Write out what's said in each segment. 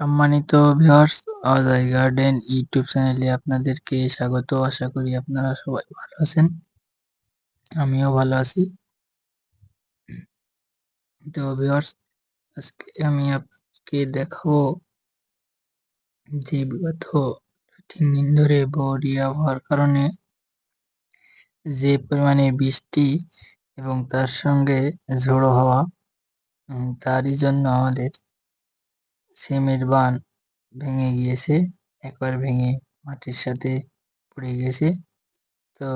সম্মানিত viewers Ajay garden YouTube চ্যানেলে আপনাদেরকে স্বাগত। আশা করি আপনারা সবাই ভালো আছেন। আমিও ভালো আছি। তো ভিউয়ার্স আজকে আমি আপনাকে দেখাবো যে বিগত তিন দিন ধরে বড়ি আবহাওয়ার কারণে যে পরিমাণে বৃষ্টি এবং তার সঙ্গে ঝোড়ো হওয়া তারই জন্য আমাদের সিমের বান ভেঙে গিয়েছে, একবার ভেঙে মাটির সাথে পড়ে গেছে। তো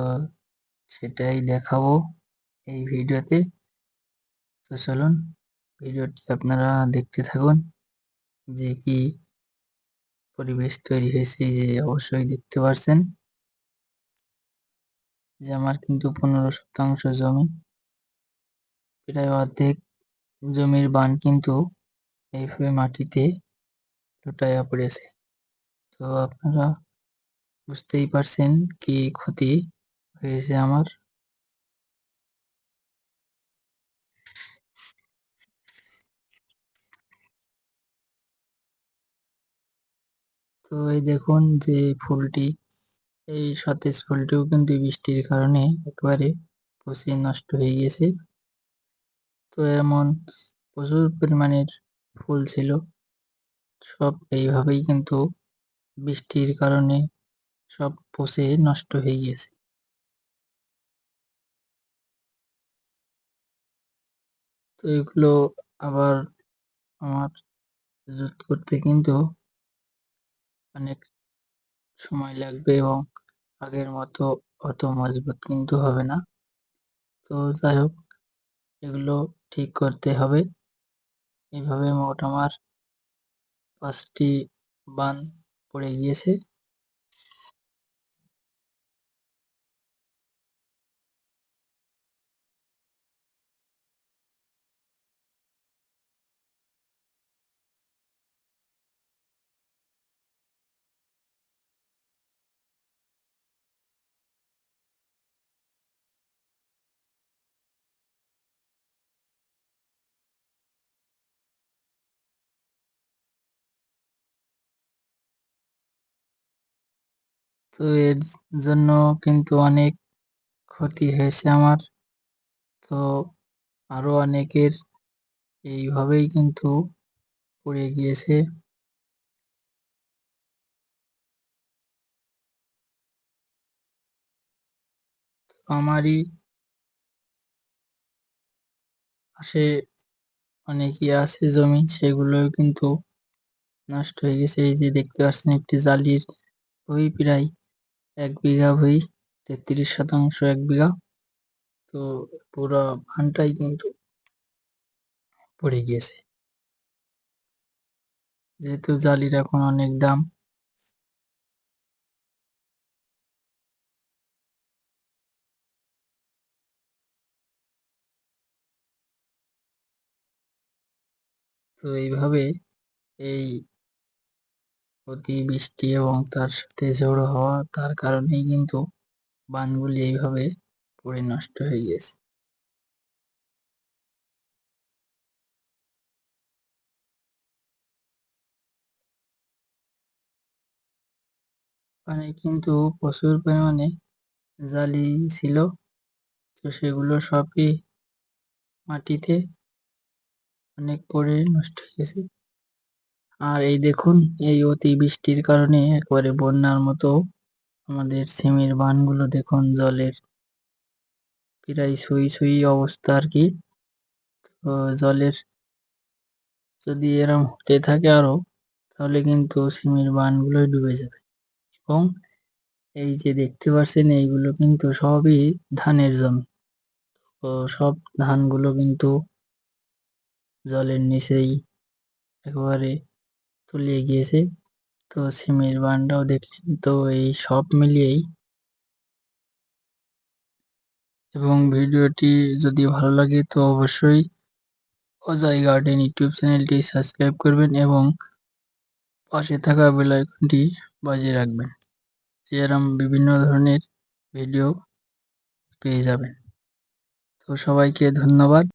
সেটাই দেখাবো এই ভিডিওতে। তো চলুন, ভিডিওটি আপনারা দেখতে থাকুন, যে কি পরিবেশ তৈরি হয়েছে যে অবশ্যই দেখতে পারছেন। যে আমার কিন্তু পনেরো শতাংশ জমি, প্রায় অর্ধেক জমির বান কিন্তু এইভাবে মাটিতে লুটাইয়া পড়েছে। তো আপনারা বুঝতেই পারছেন কি ক্ষতি হয়েছে আমার। তো এই দেখুন যে ফুলটি, এই সতেজ ফুলটিও কিন্তু বৃষ্টির কারণে একবারে পচে নষ্ট হয়ে গেছে। তো এমন প্রচুর পরিমাণের ফুল ছিল। সব এইভাবেই কিন্তু বৃষ্টির কারণে সব পচে নষ্ট হয়ে গিয়েছে। তো এগুলো আবার আমার জুত করতে কিন্তু অনেক সময় লাগবে এবং আগের মতো অত মজবুত কিন্তু হবে না। তো যাই হোক, এগুলো ঠিক করতে হবে। এইভাবে মোট আমার পাঁচটি বান পড়ে গিয়েছে। তো এর জন্য কিন্তু অনেক ক্ষতি হয়েছে আমার। তো আরও অনেকের এইভাবেই কিন্তু পড়ে গিয়েছে। আমারই পাশে অনেকই আছে জমি সেগুলো কিন্তু নষ্ট হয়ে গেছে। এই যে দেখতে পাচ্ছেন একটি জালির ওই প্রায় এক বিঘা ভুই, তেত্রিশ শতাংশ এক বিঘা। তো পুরো ধানটাই কিন্তু পড়ে গিয়েছে। যেহেতু জালির এখন অনেক দাম। তো এইভাবে এই অতিবৃষ্টি এবং তার সাথে ঝোড়ো হওয়া, তার কারণেই কিন্তু বানগুলি এইভাবে পড়ে নষ্ট হয়ে গেছে। ওখানে কিন্তু প্রচুর পরিমাণে জালি ছিল, তো সেগুলো সবই মাটিতে অনেক পরে নষ্ট হয়ে গেছে। আর এই দেখুন, এই অতি বৃষ্টির কারণে একবারে বন্যার মতো আমাদের সিমের বানগুলো দেখুন, জলের প্রায় সুই সুই অবস্থা আর কি। তো জলের যদি এরম হতে থাকে আরও, তাহলে কিন্তু সিমের বানগুলোই ডুবে যাবে। এবং এই যে দেখতে পাচ্ছেন এইগুলো কিন্তু সবই ধানের জমি। তো সব ধানগুলো কিন্তু জলের নিচেই একেবারে তলিয়ে গিয়েছে। তো সিমের বানটাও দেখলেন, তো এই সব মিলিয়েই এবং ভিডিওটি যদি ভালো লাগে তো অবশ্যই অজয় গার্ডেন ইউটিউব চ্যানেলটি সাবস্ক্রাইব করবেন এবং পাশে থাকা বেল আইকনটি বাজিয়ে রাখবেন। এরম বিভিন্ন ধরনের ভিডিও পেয়ে যাবেন। তো সবাইকে ধন্যবাদ।